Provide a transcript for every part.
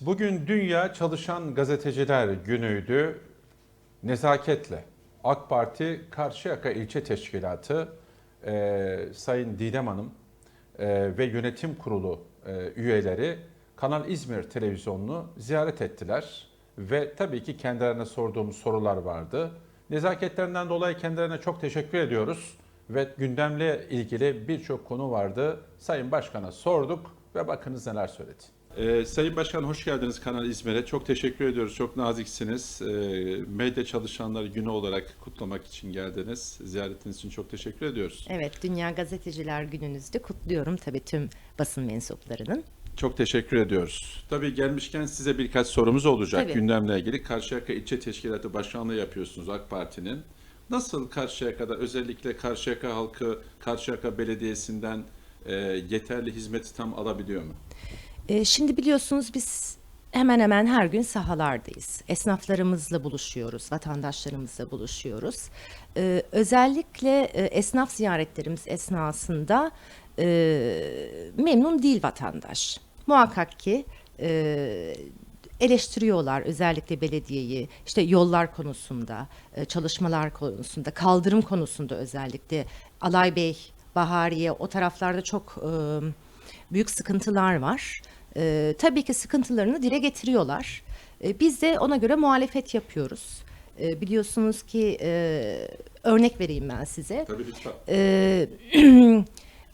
Bugün Dünya Çalışan Gazeteciler Günü'ydü. Nezaketle AK Parti Karşıyaka İlçe Teşkilatı e, Sayın Didem Hanım e, ve yönetim kurulu e, üyeleri Kanal İzmir televizyonunu ziyaret ettiler. Ve tabii ki kendilerine sorduğumuz sorular vardı. Nezaketlerinden dolayı kendilerine çok teşekkür ediyoruz. Ve gündemle ilgili birçok konu vardı. Sayın Başkan'a sorduk ve bakınız neler söyledi. Ee, Sayın Başkan hoş geldiniz Kanal İzmir'e. Çok teşekkür ediyoruz. Çok naziksiniz. Ee, medya çalışanları günü olarak kutlamak için geldiniz. Ziyaretiniz için çok teşekkür ediyoruz. Evet, Dünya Gazeteciler Günü'nüzde kutluyorum tabii tüm basın mensuplarının. Çok teşekkür ediyoruz. Tabii gelmişken size birkaç sorumuz olacak Tabii. gündemle ilgili. Karşıyaka İlçe Teşkilatı Başkanlığı yapıyorsunuz AK Parti'nin. Nasıl Karşıyaka'da özellikle Karşıyaka halkı Karşıyaka Belediyesi'nden e, yeterli hizmeti tam alabiliyor mu? Ee, şimdi biliyorsunuz biz hemen hemen her gün sahalardayız. Esnaflarımızla buluşuyoruz, vatandaşlarımızla buluşuyoruz. Ee, özellikle e, esnaf ziyaretlerimiz esnasında e, memnun değil vatandaş. Muhakkak ki e, eleştiriyorlar özellikle belediyeyi işte yollar konusunda, e, çalışmalar konusunda, kaldırım konusunda özellikle Alay Bey, Bahariye o taraflarda çok e, büyük sıkıntılar var. E, tabii ki sıkıntılarını dile getiriyorlar. E, biz de ona göre muhalefet yapıyoruz. E, biliyorsunuz ki e, örnek vereyim ben size. Tabii lütfen. Ee,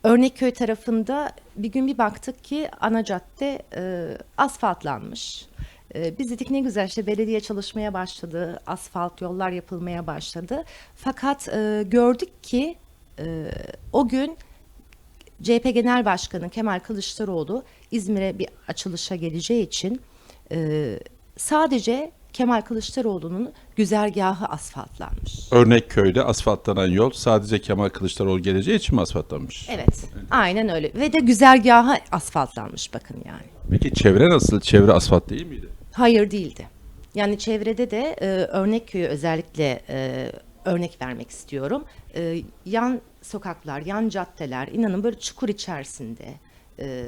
Örnekköy tarafında bir gün bir baktık ki ana cadde e, asfaltlanmış. E, biz dedik ne güzel işte belediye çalışmaya başladı, asfalt yollar yapılmaya başladı. Fakat e, gördük ki e, o gün CHP Genel Başkanı Kemal Kılıçdaroğlu İzmir'e bir açılışa geleceği için e, sadece Kemal Kılıçdaroğlu'nun güzergahı asfaltlanmış. Örnek köyde asfaltlanan yol sadece Kemal Kılıçdaroğlu geleceği için mi asfaltlanmış? Evet, aynen öyle. Ve de güzergahı asfaltlanmış bakın yani. Peki çevre nasıl? Çevre asfalt değil miydi? Hayır değildi. Yani çevrede de e, örnek köyü özellikle e, örnek vermek istiyorum. E, yan sokaklar, yan caddeler inanın böyle çukur içerisinde e,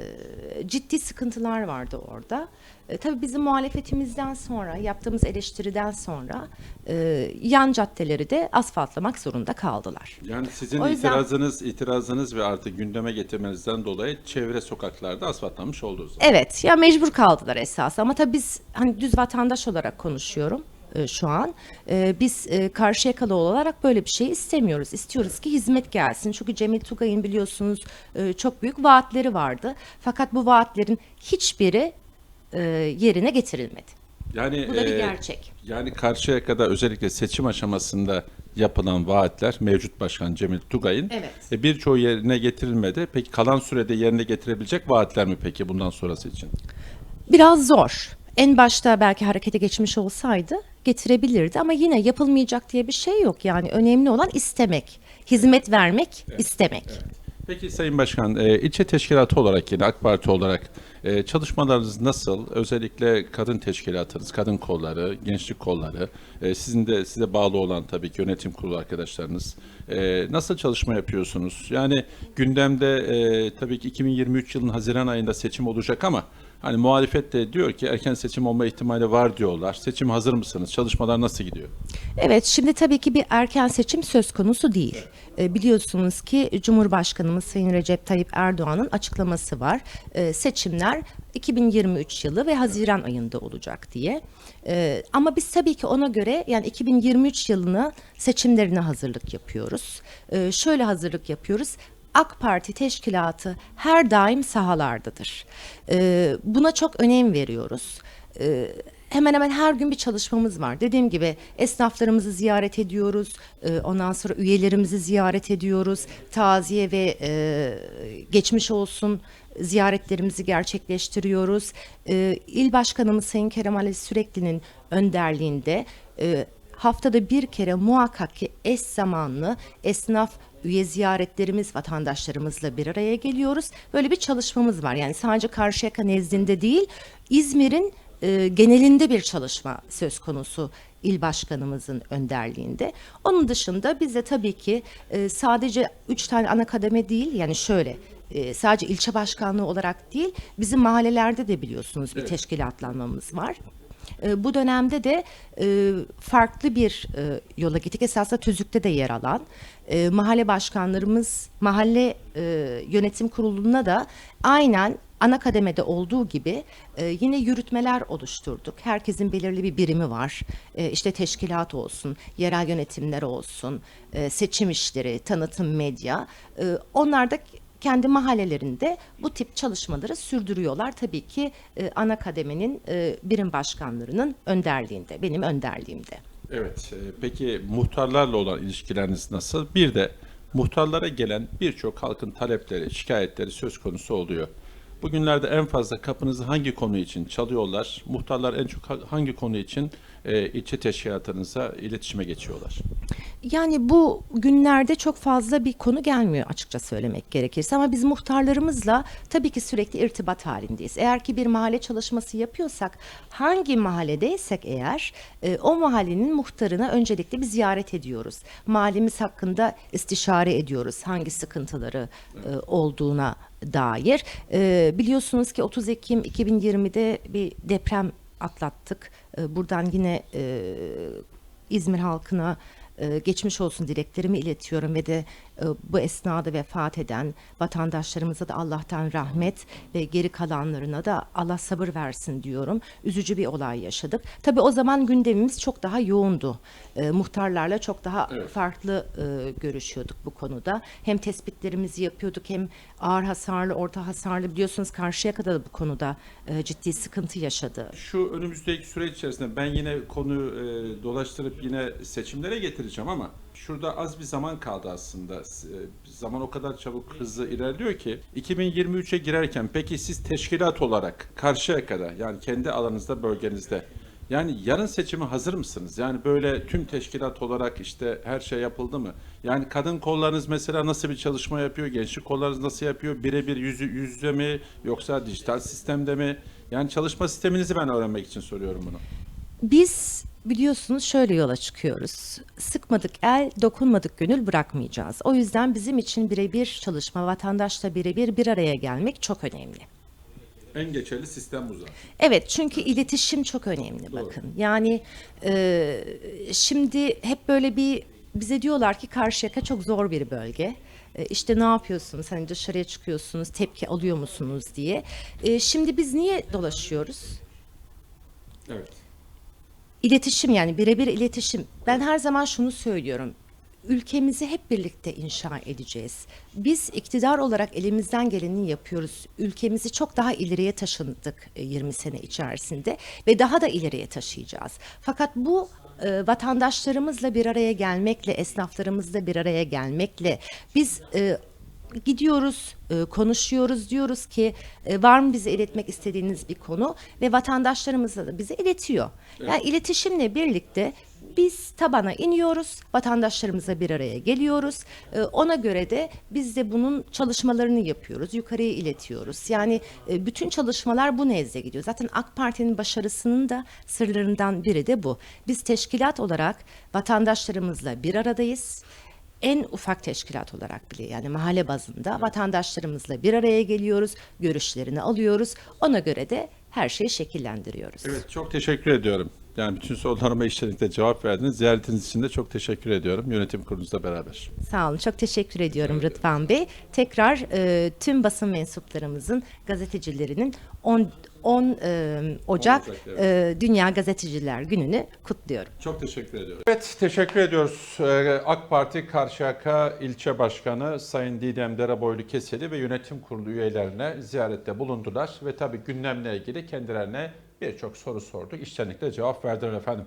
ciddi sıkıntılar vardı orada. E, tabii bizim muhalefetimizden sonra, yaptığımız eleştiriden sonra e, yan caddeleri de asfaltlamak zorunda kaldılar. Yani sizin O yüzden- itirazınız, itirazınız ve artık gündeme getirmenizden dolayı çevre sokaklarda asfaltlanmış oldu o zaman. Evet ya mecbur kaldılar esas ama tabii biz hani düz vatandaş olarak konuşuyorum e, şu an. E, biz e, Karşıyakalı olarak böyle bir şey istemiyoruz. İstiyoruz ki hizmet gelsin. Çünkü Cemil Tugay'ın biliyorsunuz e, çok büyük vaatleri vardı. Fakat bu vaatlerin hiçbiri e, yerine getirilmedi. Yani Bu da bir e, gerçek. Yani Karşıyaka'da özellikle seçim aşamasında yapılan vaatler mevcut başkan Cemil Tugay'ın Evet. e, birçoğu yerine getirilmedi. Peki kalan sürede yerine getirebilecek vaatler mi peki bundan sonrası için? Biraz zor. En başta belki harekete geçmiş olsaydı getirebilirdi ama yine yapılmayacak diye bir şey yok. Yani önemli olan istemek, hizmet vermek, istemek. Peki Sayın Başkan, e, ilçe teşkilatı olarak yine AK Parti olarak e, çalışmalarınız nasıl? Özellikle kadın teşkilatınız, kadın kolları, gençlik kolları, e, sizin de size bağlı olan tabii ki yönetim kurulu arkadaşlarınız. Nasıl çalışma yapıyorsunuz? Yani gündemde tabii ki 2023 yılının Haziran ayında seçim olacak ama hani muhalefet de diyor ki erken seçim olma ihtimali var diyorlar. Seçim hazır mısınız? Çalışmalar nasıl gidiyor? Evet, şimdi tabii ki bir erken seçim söz konusu değil. E, biliyorsunuz ki Cumhurbaşkanımız Sayın Recep Tayyip Erdoğan'ın açıklaması var. E, seçimler 2023 yılı ve Haziran ayında olacak diye. E, ama biz tabii ki ona göre yani 2023 yılını seçimlerine hazırlık yapıyoruz. E, şöyle hazırlık yapıyoruz. AK Parti teşkilatı her daim sahalardadır. E, buna çok önem veriyoruz. E, hemen hemen her gün bir çalışmamız var. Dediğim gibi esnaflarımızı ziyaret ediyoruz. Ee, Ondan sonra üyelerimizi ziyaret ediyoruz. Taziye ve e, geçmiş olsun ziyaretlerimizi gerçekleştiriyoruz. Ee, İl Başkanımız Sayın Kerem Ali Sürekli'nin önderliğinde e, haftada bir kere muhakkak ki eş zamanlı esnaf üye ziyaretlerimiz vatandaşlarımızla bir araya geliyoruz. Böyle bir çalışmamız var. Yani sadece Karşıyaka nezdinde değil, İzmir'in e, genelinde bir çalışma söz konusu il başkanımızın önderliğinde. Onun dışında biz de tabii ki e, sadece üç tane ana kademe değil yani şöyle e, sadece ilçe başkanlığı olarak değil, bizim mahallelerde de biliyorsunuz bir Evet. teşkilatlanmamız var. E, Bu dönemde de e, farklı bir e, yola gittik. Esasında tüzükte de yer alan e, mahalle başkanlarımız mahalle e, yönetim kuruluna da aynen ana kademede olduğu gibi e, yine yürütmeler oluşturduk. Herkesin belirli bir birimi var. E, işte teşkilat olsun, yerel yönetimler olsun, e, seçim işleri, tanıtım medya. E, onlar da kendi mahallelerinde bu tip çalışmaları sürdürüyorlar. Tabii ki e, ana kademenin e, birim başkanlarının önderliğinde, benim önderliğimde. Evet. e, Peki muhtarlarla olan ilişkileriniz nasıl? Bir de muhtarlara gelen birçok halkın talepleri, şikayetleri söz konusu oluyor. Bugünlerde en fazla kapınızı hangi konu için çalıyorlar? Muhtarlar en çok ha- hangi konu için e, ilçe teşkilatınıza iletişime geçiyorlar? Yani bu günlerde çok fazla bir konu gelmiyor açıkça söylemek gerekirse ama biz muhtarlarımızla tabii ki sürekli irtibat halindeyiz. Eğer ki bir mahalle çalışması yapıyorsak hangi mahalledeysek eğer e, o mahallenin muhtarına öncelikle bir ziyaret ediyoruz. Mahallemiz hakkında istişare ediyoruz hangi sıkıntıları e, olduğuna dair. E, biliyorsunuz ki 30 Ekim 2020'de bir deprem atlattık. E, buradan yine e, İzmir halkına e, geçmiş olsun dileklerimi iletiyorum ve de e, bu esnada vefat eden vatandaşlarımıza da Allah'tan rahmet ve geri kalanlarına da Allah sabır versin diyorum. Üzücü bir olay yaşadık. Tabii o zaman gündemimiz çok daha yoğundu. E, muhtarlarla çok daha Evet. farklı e, görüşüyorduk bu konuda. Hem tespitlerimizi yapıyorduk hem ağır hasarlı, orta hasarlı biliyorsunuz karşıya kadar bu konuda e, ciddi sıkıntı yaşadı. Şu önümüzdeki süreç içerisinde ben yine konuyu e, dolaştırıp yine seçimlere getireceğim ama şurada az bir zaman kaldı aslında. E, zaman o kadar çabuk hızlı ilerliyor ki 2023'e girerken peki siz teşkilat olarak karşıya kadar yani kendi alanınızda bölgenizde yani yarın seçime hazır mısınız? Yani böyle tüm teşkilat olarak işte her şey yapıldı mı? Yani kadın kollarınız mesela nasıl bir çalışma yapıyor? Gençlik kollarınız nasıl yapıyor? Birebir yüz, yüz yüze mi yoksa dijital sistemde mi? Yani çalışma sisteminizi ben öğrenmek için soruyorum bunu. Biz biliyorsunuz şöyle yola çıkıyoruz. Sıkmadık el, dokunmadık gönül bırakmayacağız. O yüzden bizim için birebir çalışma, vatandaşla birebir bir araya gelmek çok önemli. En geçerli sistem bu zaten. Evet çünkü iletişim çok önemli bakın. Yani e, şimdi hep böyle bir bize diyorlar ki Karşıyaka çok zor bir bölge. E, işte ne yapıyorsunuz hani dışarıya çıkıyorsunuz tepki alıyor musunuz diye. E, şimdi biz niye dolaşıyoruz? Evet. İletişim yani birebir iletişim. Ben her zaman şunu söylüyorum. Ülkemizi hep birlikte inşa edeceğiz. Biz iktidar olarak elimizden geleni yapıyoruz. Ülkemizi çok daha ileriye taşındık e, 20 sene içerisinde ve daha da ileriye taşıyacağız. Fakat bu e, vatandaşlarımızla bir araya gelmekle, esnaflarımızla bir araya gelmekle biz e, gidiyoruz, e, konuşuyoruz, diyoruz ki e, var mı bize iletmek istediğiniz bir konu ve vatandaşlarımız da bize iletiyor. Yani iletişimle birlikte biz tabana iniyoruz, vatandaşlarımıza bir araya geliyoruz. E, Ona göre de biz de bunun çalışmalarını yapıyoruz, yukarıya iletiyoruz. Yani e, bütün çalışmalar bu nezle gidiyor. Zaten AK Parti'nin başarısının da sırlarından biri de bu. Biz teşkilat olarak vatandaşlarımızla bir aradayız en ufak teşkilat olarak bile yani mahalle bazında vatandaşlarımızla bir araya geliyoruz, görüşlerini alıyoruz. Ona göre de her şeyi şekillendiriyoruz. Evet çok teşekkür ediyorum. Yani bütün sorularıma içtenlikle cevap verdiniz. Ziyaretiniz için de çok teşekkür ediyorum yönetim kurulunuzla beraber. Sağ olun. Çok teşekkür ediyorum Rıdvan Bey. Tekrar e, tüm basın mensuplarımızın, gazetecilerinin 10 10 e, Ocak Ocak, evet. e, Dünya Gazeteciler Günü'nü kutluyorum. Çok teşekkür ediyorum. Evet teşekkür ediyoruz. AK Parti Karşıyaka İlçe Başkanı Sayın Didem Dereboylu Keseli ve yönetim kurulu üyelerine ziyarette bulundular ve tabii gündemle ilgili kendilerine birçok soru sorduk. İştenlikle cevap verdiler efendim.